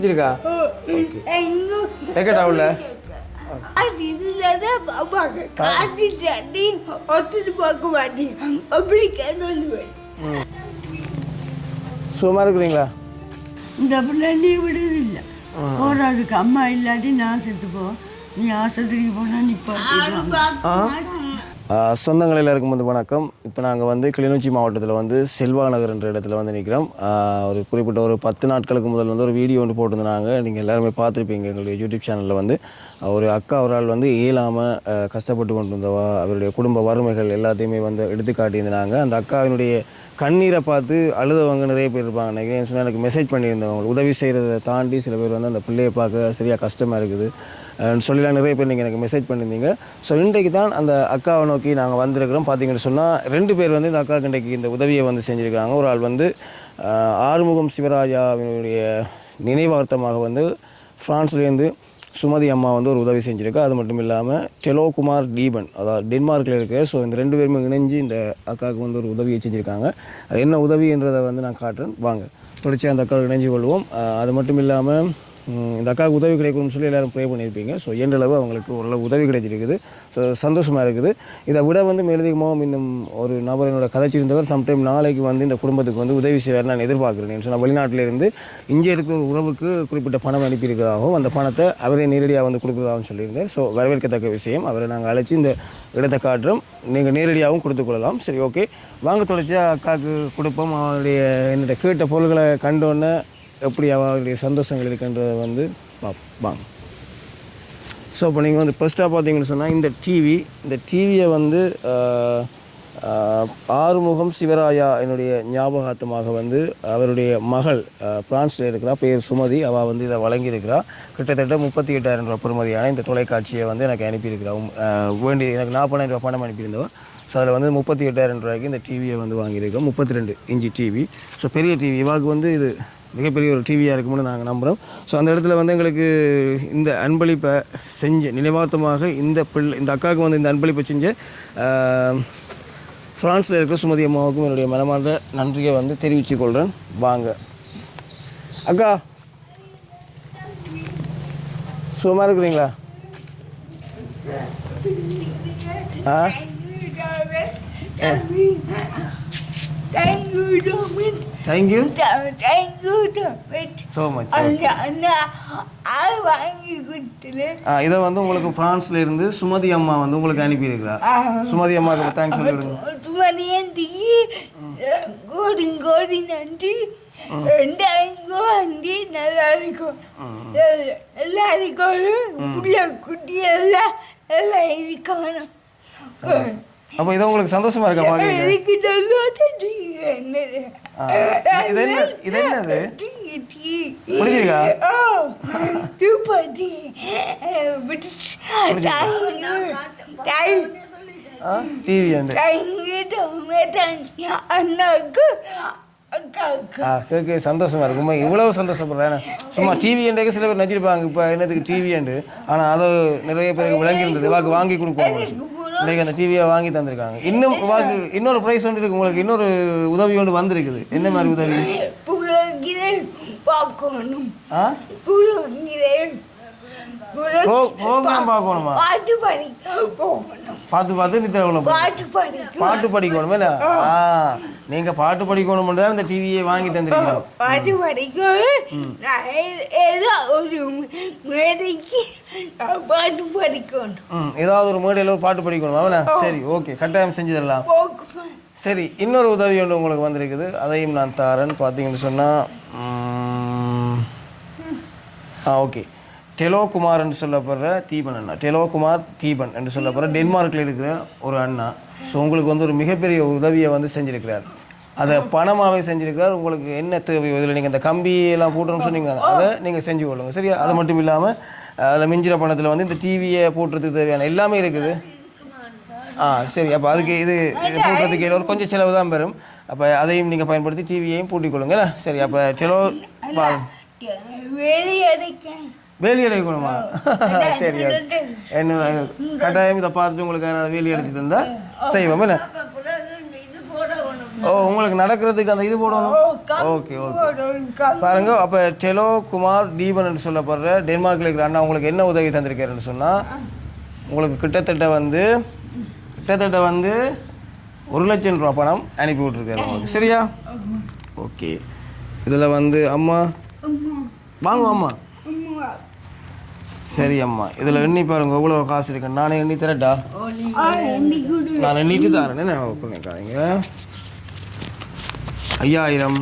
பிடிச்சிருக்கா? எக்கடா உள்ள சும்மா இருக்கிறீங்களா? இந்த பிள்ளை நீ விடுதில்லை. போகிறதுக்கு அம்மா இல்லாட்டி நான் செத்து போ நீ ஆஸ்பத்திரிக்கு போனால் நிப்பாட்டிடுவாங்க சொந்தங்களில் இருக்கும் வந்து வணக்கம். இப்போ நாங்கள் வந்து கிளிநொச்சி மாவட்டத்தில் வந்து செல்வா நகர் என்ற இடத்துல வந்து நிற்கிறோம் ஒரு குறிப்பிட்ட ஒரு பத்து நாட்களுக்கு முதல் வந்து ஒரு வீடியோ ஒன்று போட்டிருந்தாங்க. நீங்கள் எல்லாருமே பார்த்துருப்பீங்க எங்களுடைய யூடியூப் சேனலில் வந்து. ஒரு அக்கா ஒரு ஆள் வந்து இயலாமல் கஷ்டப்பட்டு கொண்டு வந்தவா அவருடைய குடும்ப வறுமைகள் எல்லாத்தையுமே வந்து எடுத்து காட்டியிருந்தாங்க. அந்த அக்காவினுடைய கண்ணீரை பார்த்து அழுதவங்க நிறைய பேர் இருப்பாங்க. நினைக்கிறேன் சொன்னால் எனக்கு மெசேஜ் பண்ணியிருந்தவங்க. உதவி செய்கிறத தாண்டி சில பேர் வந்து அந்த பிள்ளையை பார்க்க சரியாக கஷ்டமாக இருக்குது. சொல்லலாம் நிறைய பேர் நீங்கள் எனக்கு மெசேஜ் பண்ணியிருந்தீங்க. ஸோ இன்றைக்கு தான் அந்த அக்காவை நோக்கி நாங்கள் வந்திருக்கிறோம். பார்த்தீங்கன்னு சொன்னால் ரெண்டு பேர் வந்து இந்த அக்காவுக்கு இன்றைக்கு இந்த உதவியை வந்து செஞ்சுருக்காங்க ஒரு ஆள் வந்து ஆறுமுகம் சிவராஜாவினுடைய நினைவார்த்தமாக வந்து ஃப்ரான்ஸ்லேருந்து சுமதி அம்மா வந்து ஒரு உதவி செஞ்சுருக்கா. அது மட்டும் இல்லாமல் டெலோகுமார் டீபன் அதாவது டென்மார்க்கில் இருக்குது ஸோ இந்த ரெண்டு பேருமே இணைஞ்சு இந்த அக்காவுக்கு வந்து ஒரு உதவியை செஞ்சுருக்காங்க. அது என்ன உதவின்றதை வந்து நான் காட்டுறேன். வாங்க தொடர்ச்சியாக அந்த அக்காவை இணைஞ்சு கொள்வோம். அது மட்டும் இல்லாமல் இந்த அக்காவுக்கு உதவி கிடைக்கும்னு சொல்லி எல்லோரும் ப்ரே பண்ணியிருப்பீங்க. ஸோ இயன்றளவு அவங்களுக்கு ஓரளவு உதவி கிடைச்சிருக்குது ஸோ சந்தோஷமாக இருக்குது. இதை விட வந்து மேலதிகமாக இன்னும் ஒரு நபர் என்னோட கதைச்சிருந்தவர் சம்டைம் நாளைக்கு வந்து இந்த குடும்பத்துக்கு வந்து உதவி செய்வார் நான் எதிர்பார்க்குறேன். சொன்னால் வெளிநாட்டிலேருந்து இங்கே இருக்கிற ஒரு உறவுக்கு குறிப்பிட்ட பணம் அனுப்பியிருக்கிறதாகவும் அந்த பணத்தை அவரே நேரடியாக வந்து கொடுக்குறதாகவும் சொல்லியிருந்தார் ஸோ வரவேற்கத்தக்க விஷயம். அவரை நாங்கள் அழைச்சி இந்த இடத்தை காட்டுறோம். நீங்கள் நேரடியாகவும் கொடுத்துக்கொள்ளலாம் சரி ஓகே வாங்க தொடர்ச்சியாக அக்காவுக்கு கொடுப்போம். அவருடைய என்னோட கேட்ட பொருள்களை கண்டோன்னே எப்படி அவருடைய சந்தோஷங்கள் இருக்குன்றதை வந்து பார்ப்பாங்க ஸோ இப்போ நீங்கள் வந்து ஃபஸ்ட்டாக பார்த்தீங்கன்னு சொன்னால் இந்த டிவி இந்த டிவியை வந்து ஆறுமுகம் சிவராயா என்னுடைய ஞாபகார்த்தமாக வந்து அவருடைய மகள் பிரான்ஸில் இருக்கிறா பேர் சுமதி. அவள் வந்து இதை வழங்கியிருக்கிறா. கிட்டத்தட்ட முப்பத்தி எட்டாயிரம் ரூபாய் பெறுமதியான இந்த தொலைக்காட்சியை வந்து எனக்கு அனுப்பியிருக்கிறா. வேண்டி எனக்கு நாற்பதாயிரம் ரூபாய் பணம் அனுப்பியிருந்தவன் ஸோ அதில் வந்து முப்பத்தி எட்டாயிரம் ரூபாய்க்கு இந்த டிவியை வந்து வாங்கியிருக்கோம். முப்பத்தி ரெண்டு இன்ச்சு டிவி ஸோ பெரிய டிவி இவாக்கு வந்து இது மிகப்பெரிய ஒரு டிவியாக இருக்கும்னு நாங்கள் நம்புகிறோம் ஸோ அந்த இடத்துல வந்து எங்களுக்கு இந்த அன்பளிப்பை செஞ்ச நினைவார்த்தமாக இந்த பிள்ளை இந்த அக்காவுக்கு வந்து இந்த அன்பளிப்பை செஞ்ச ஃப்ரான்ஸில் இருக்கிற சுமதி அம்மாவுக்கும் என்னுடைய மனமார்ந்த நன்றியை வந்து தெரிவித்துக் கொள்கிறேன் வாங்க. அக்கா. சுகமாக இருக்கிறீங்களா? ஆ? தேங்க்யூ டோமின் தேங்க்யூ தேங்க்யூ டோமின் ஸோ மச் ஆள் வாங்கி கொடுத்துல இதை வந்து உங்களுக்கு ஃப்ரான்ஸ்ல இருந்து சுமதி அம்மா வந்து உங்களுக்கு அனுப்பியிருக்கிறா சுமதி அம்மாவுக்கு தேங்க்ஸ் சொல்லிவிடுங்க சுமதியந்தி கோடி கோடி நன்றி தேங்க்யூ அண்டி நல்லா இருக்கும் நல்லா இருக்கணும் புள்ள குட்டி எல்லாம் எல்லாம் இருக்கணும் அப்போ இது உங்களுக்கு சந்தோஷமா இருக்கா பாருங்க எனக்கு நல்லா தெரியும் என்னது ஆ, இது என்ன இது என்னது? டிவி அண்ணாக்கு கேட்க சந்தோஷமா இருக்குமா இவ்வளவு சந்தோஷப்படுறேன். சும்மா டிவி என்றே சில பேர் நச்சிருப்பாங்க இப்போ என்னதுக்கு டிவி அண்டு ஆனால் அதை நிறைய பேருக்கு விளங்கி இருந்தது வாக்கு வாங்கி கொடுப்போம் இன்றைக்கு அந்த டிவியை வாங்கி தந்திருக்காங்க. இன்னும் வாக்கு இன்னொரு ப்ரைஸ் ஒன்று இருக்கு. உங்களுக்கு இன்னொரு உதவி ஒன்று வந்திருக்குது. என்ன மாதிரி உதவி? பார்க்கணும். ஆ? Program பார்க்கணுமா? பாட்டு பார்த்து பார்த்து நித்திர பாட்டு படிக்க. பாட்டு படிக்கணும் ஆ. நீங்கள் பாட்டு படிக்கணும் தான் இந்த டிவியை வாங்கி தந்திருக்கீங்க. பாட்டு படிக்க. நான் ஏ- ஏதோ ஒரு மேடைக்கு பாட்டு படிக்கணும். ஏதாவது ஒரு மேடையில் ஒரு பாட்டு படிக்கணும் அவனா சரி ஓகே கட்டாயம் செஞ்சு தரலாம். சரி இன்னொரு உதவி ஒன்று உங்களுக்கு வந்திருக்குது. அதையும் நான் தாரேன் பார்த்தீங்கன்னு சொன்னால் ஆ ஓகே. டெலோகுமார் என்று சொல்லப்படுற தீபன் அண்ணா. டெலோகுமார் தீபன் என்று சொல்லப்படுற டென்மார்க்கில் இருக்கிற ஒரு அண்ணா. ஸோ உங்களுக்கு வந்து ஒரு மிகப்பெரிய உதவியை வந்து செஞ்சுருக்கிறார். அதை பணமாகவே செஞ்சுருக்கிறார். உங்களுக்கு என்ன தேவையோ இதில் நீங்கள் இந்த கம்பியெல்லாம் போட்டுறோம்னு சொன்னீங்க. அதை நீங்கள் செஞ்சு கொள்ளுங்கள் சரியா? அது மட்டும் இல்லாமல் அதில் மிஞ்சிற பணத்தில் வந்து இந்த டிவியை போட்டுறதுக்கு தேவையான எல்லாமே இருக்குது. ஆ சரி. அப்போ அதுக்கு இது இது ஒரு கொஞ்சம் செலவு தான் பெறும். அப்போ அதையும் நீங்கள் பயன்படுத்தி டிவியையும் பூட்டிக்கொள்ளுங்க. சரி அப்போ செலவு வேலை அடைக்கணுமா சரி என்ன கட்டாயம் இதை பார்த்துட்டு உங்களுக்கு யாராவது வேலி அடைச்சி தந்தா செய்வோம் போடணும் ஓ உங்களுக்கு நடக்கிறதுக்கு அந்த இது போடணும்? Okay okay. பாருங்க அப்போ டெலோ குமார் தீபன் சொல்லப்படுற டென்மார்க்கில் இருக்கிற அண்ணா உங்களுக்கு என்ன உதவி தந்திருக்காருன்னு சொன்னால் உங்களுக்கு கிட்டத்தட்ட வந்து கிட்டத்தட்ட வந்து ஒரு லட்சம் ரூபா பணம் அனுப்பி விட்ருக்காரு உங்களுக்கு. சரியா? ஓகே. இதில் வந்து அம்மா வாங்க அம்மா. சரி அம்மா. இதில் எண்ணி பாருங்க எவ்வளோ காசு இருக்கு? நானே எண்ணி தரட்டா நான் எண்ணிட்டு தரேன் நான் பண்ணிக்காதீங்க. ஐயாயிரம்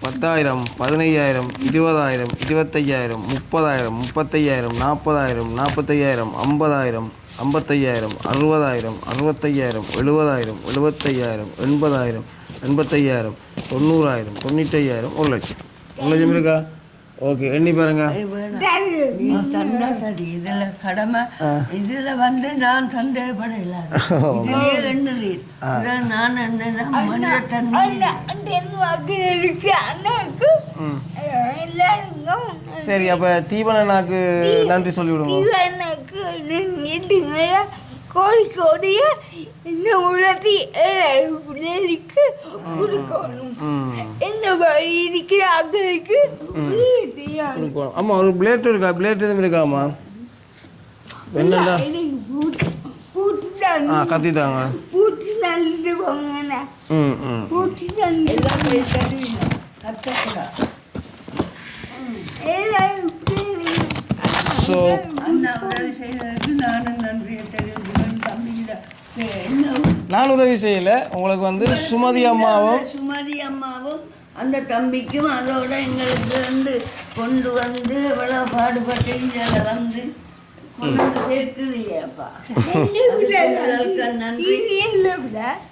பத்தாயிரம் பதினையாயிரம் இருபதாயிரம் இருபத்தையாயிரம் முப்பதாயிரம் முப்பத்தையாயிரம் நாற்பதாயிரம் நாற்பத்தையாயிரம் ஐம்பதாயிரம் ஐம்பத்தையாயிரம் அறுபதாயிரம் அறுபத்தையாயிரம் எழுபதாயிரம் எழுபத்தையாயிரம் எண்பதாயிரம் எண்பத்தையாயிரம் தொண்ணூறாயிரம் தொண்ணூற்றையாயிரம் ஒரு லட்சம். ஒரு லட்சம் இருக்கா? ஓகே எண்ணி பாருங்க. நீ தந்தா சரி இதுல கடமை. இதுல வந்து நான் சந்தேகப்பட இல்லாத இதுலயே எண்ணுறீர். நான் என்னன்னா மனித எல்லாருக்கும் சரி அப்போ தீபனனாக்கு நன்றி சொல்லிவிடுங்க. இவனுக்கு நீட்டுங்க கோழிக்கோடைய இந்த உலகத்தை பிள்ளைகளுக்கு கொடுக்கணும். இந்த வழி இருக்கிற ஆக்களுக்கு கொடுக்கணும் ஆமாம் ஒரு பிளேட் இருக்கா? பிளேட் எதுவும் இருக்காம்மா என்னடா ஆ கத்தி தாங்க ம் ம். ஸோ நான் உதவி செய்யலை. உங்களுக்கு வந்து சுமதி அம்மாவும் சுமதி அம்மாவும் அந்த தம்பிக்கும் அதோட எங்களுக்கு வந்து கொண்டு வந்து எவ்வளோ பாடுபட்டு இதில் வந்து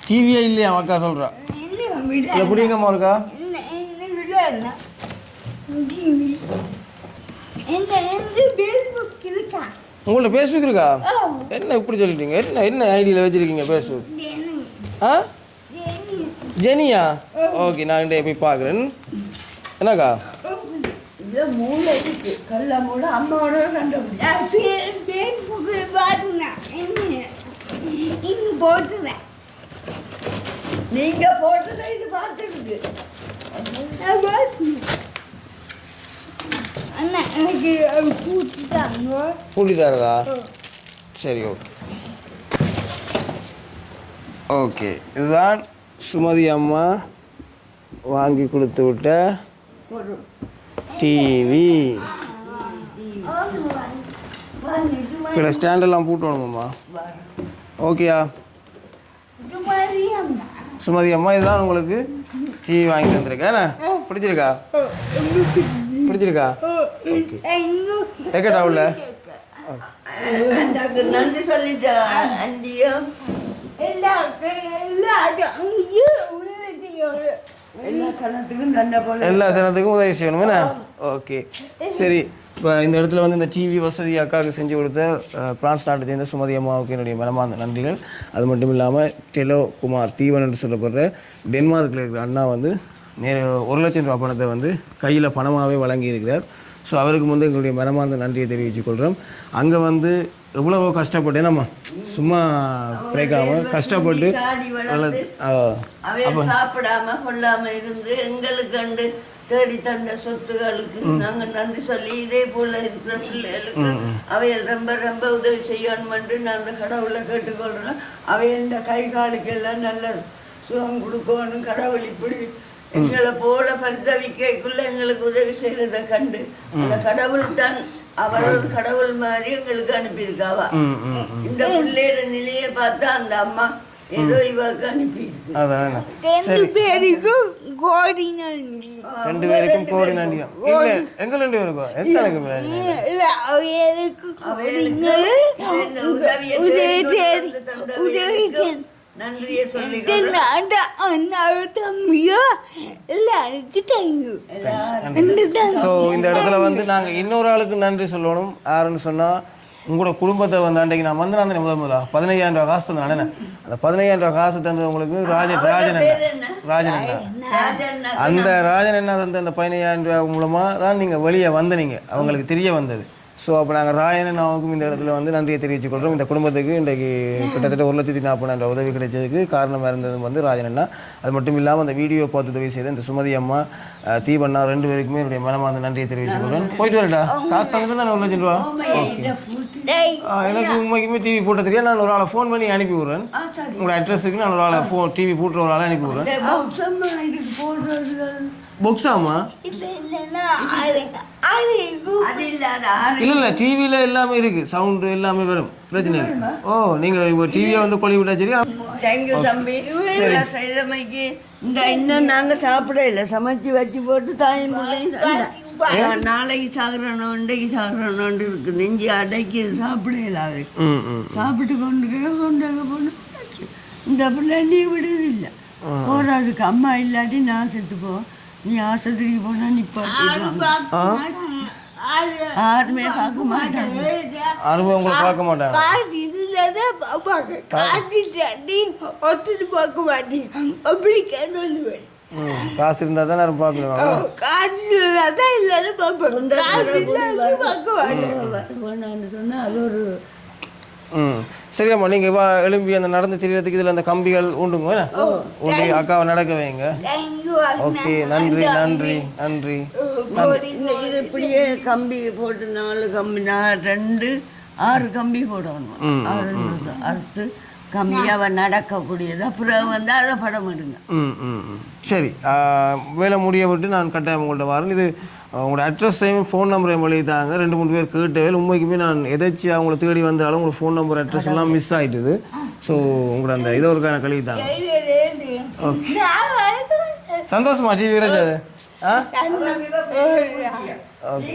டிவியே இல்லையா அக்கா சொல்கிறா இல்லை விட இல்லை. பிடிங்கம்மா இருக்கா? உங்கள்ட்ட ஃபேஸ்புக் இருக்கா? என்ன இப்படி சொல்லிட்டீங்க? என்ன என்ன ஐடியில் வச்சுருக்கீங்க ஃபேஸ்புக் ஆ? ஜெனியா? ஓகே நான் இன்றைய போய் பார்க்குறேன். என்னக்கா? நீங்கள் போட்டதை இது பார்த்துருக்கு அண்ணா எனக்கு கூட்டி தரதா? சரி ஓகே. ஓகே இதுதான் சுமதி அம்மா வாங்கி கொடுத்து விட்ட டிவி இல்லை ஸ்டாண்டெல்லாம் பூட்டணுமாம்மா ஓகேயா சுமதி அம்மா இதுதான் உங்களுக்கு டிவி வாங்கி தந்துருக்கேன் பிடிச்சிருக்கா பிடிச்சிருக்கா ஓகே எக்கட்டா உள்ள நன்றி சொல்லிட்டா எல்லா சனத்துக்கும் உதவி செய்யணும் என்ன? ஓகே. சரி இப்போ இந்த இடத்துல வந்து இந்த டிவி வசதி அக்காவுக்கு செஞ்சு கொடுத்த பிரான்ஸ் நாட்டை சேர்ந்த சுமதி அம்மாவுக்கு என்னுடைய மனமார்ந்த நன்றிகள். அது மட்டும் இல்லாமல் டெலோ குமார் தீவன் என்று சொல்லப்படுற டென்மார்க்கில் இருக்கிற அண்ணா வந்து நேர ஒரு லட்சம் ரூபா பணத்தை வந்து கையில் பணமாகவே வழங்கியிருக்கிறார். ஸோ அவருக்கு வந்து எங்களுடைய மனமார்ந்த நன்றியை தெரிவித்துக் கொள்கிறோம் அங்கே வந்து எவ்வளவோ கஷ்டப்பட்டு நம்ம சும்மா பிழைக்காம கஷ்டப்பட்டு அவைய சாப்பிடாம கொள்ளாம இருந்து எங்களுக்கு கண்டு தேடி தந்த சொத்துகளுக்கு நாங்க நன்றி சொல்லி இதே போல இருக்கிற பிள்ளைகளுக்கு அவைகள் ரொம்ப ரொம்ப உதவி செய்யணும் என்று நான் அந்த கடவுளை கேட்டுக்கொள்றேன். அவைகள் இந்த கை காலுக்கெல்லாம் நல்ல சுகம் கொடுக்கணும். கடவுள் இப்படி எங்களை போல பரிதவிக்கைக்குள்ள எங்களுக்கு உதவி செய்யறதை கண்டு அந்த கடவுள் தான் அவர் ஒரு கடவுள் மாதிரி எங்களுக்கு அனுப்பியிருக்காவா? இந்த பிள்ளையோட நிலையை பார்த்தா அந்த அம்மா ஏதோ என்ன. ரெண்டு பேருக்கும் கோடி நன்றியம். எங்க ரெண்டு எத்தனை உதவி நன்றியை ஸோ இந்த இடத்துல வந்து நாங்க இன்னொரு ஆளுக்கு நன்றி சொல்லணும். யாருன்னு சொன்னா உங்களோட குடும்பத்தை வந்து அன்றைக்கு நான் வந்து நான் முதல் முதலா பதினையாயிரம் ரூபாய் காசு தந்தேன் அந்த பதினையாயிரம் ரூபாய் காசு தந்தது உங்களுக்கு ராஜன் ராஜன் ராஜன் அந்த ராஜன் என்ன தந்த அந்த பதினையாயிரம் ரூபாய் மூலமா தான் நீங்க வெளியே வந்தனீங்க. அவங்களுக்கு தெரிய வந்தது. ஸோ அப்போ நாங்கள் ராயன் அம்மாவுக்கும் இந்த இடத்துல வந்து நன்றியை தெரிவித்துக் கொள்கிறோம் இந்த குடும்பத்துக்கு இன்றைக்கு கிட்டத்தட்ட ஒரு லட்சத்தி நாற்பதாயிரம் உதவி கிடைச்சதுக்கு காரணமாக இருந்தது வந்து ராஜன் அண்ணா. அது மட்டும் இல்லாமல் அந்த வீடியோ பார்த்து உதவி செய்த இந்த சுமதி அம்மா தீபண்ணா ரெண்டு பேருக்குமே என்னுடைய மனமார்ந்த நன்றியை தெரிவித்துக் கொள்கிறேன் போயிட்டு வரட்டா காசு தந்து தானே ஒரு லட்சம் ரூபா? எனக்கு உண்மைக்குமே டிவி போட்ட தெரியாது. நான் ஒரு ஆளை ஃபோன் பண்ணி அனுப்பி விட்றேன். உங்களோட அட்ரஸுக்கு நான் ஒரு ஆளை ஃபோன் டிவி போட்டுற ஒரு ஆளை அனுப்பி விட்றேன். இந்த அது அது அது இல்லை இல்லை டிவியில் எல்லாமே இருக்குது சவுண்டு எல்லாமே வரும். பிரச்சனை இல்லை. ஓ நீங்கள் இப்போ டிவியை வந்து கொழி விட்டா சரி. தேங்க்யூ தம்பி செய்தமைக்கு இந்த இன்னும் நாங்கள் சாப்பிட இல்லை. சமைச்சு வச்சு போட்டு தாயும் பிள்ளையும். நாளைக்கு சாகுறோம் இன்றைக்கு சாகுறோம் இருக்கு. நெஞ்சு அடைக்கி சாப்பிடல ம் சாப்பிட்டு கொண்டு கொண்டாங்க போன இந்த பிள்ளை நீ விடுதில்லை. போறதுக்கு. அம்மா இல்லாட்டி நான் செத்து போ நீ ஆஸ்பத்திரிக்கு போனா நிப்பாட்டிடுவாங்க யாருமே பார்க்க மாட்டாங்க. அனுபவம் உங்களை பார்க்க மாட்டாங்க. காசு பார்ப்பாங்க. காசு ஒத்துட்டு பார்க்க மாட்டேன் அப்படி சொல்லுவேன் காசு இருந்தால் தான் யாரும் பார்க்கணும். காசு அதான் இல்லைன்னு பார்ப்பாங்க. காசு இல்லாத பார்க்க மாட்டேன் வேணான்னு சொன்னா அது ஒரு ம். சரியாம்மா நீங்கள் வா எழும்பி அந்த நடந்து திரியறதுக்கு இதில் அந்த கம்பிகள் உண்டுங்க? உண்டு அக்காவை நடக்க வைங்க. ஓகே நன்றி நன்றி. நன்றி இது இப்படியே கம்பி போட்டு நாலு கம்பி நான் ரெண்டு ஆறு கம்பி போடணும். அறுத்து அவன் நடக்கக்கூடியது. அப்புறம் வந்து அதை படம் எடுங்க. ம் ம் ம். சரி வேலை முடிய விட்டு நான் கட்டாயம் உங்கள்கிட்ட வரேன். இது உங்களோட அட்ரஸையும் ஃபோன் நம்பரையும் எழுதித்தாங்க ரெண்டு மூணு பேர் கேட்டவே உண்மைக்குமே நான் எதாச்சும் அவங்கள தேடி வந்தாலும் உங்களோட ஃபோன் நம்பர் அட்ரஸ் எல்லாம் மிஸ் ஆயிட்டுது. ஸோ உங்களோட அந்த இதை ஒரு கழுவித்தாங்க சந்தோஷமா டிவி கிடைச்சது? ஆ? நான்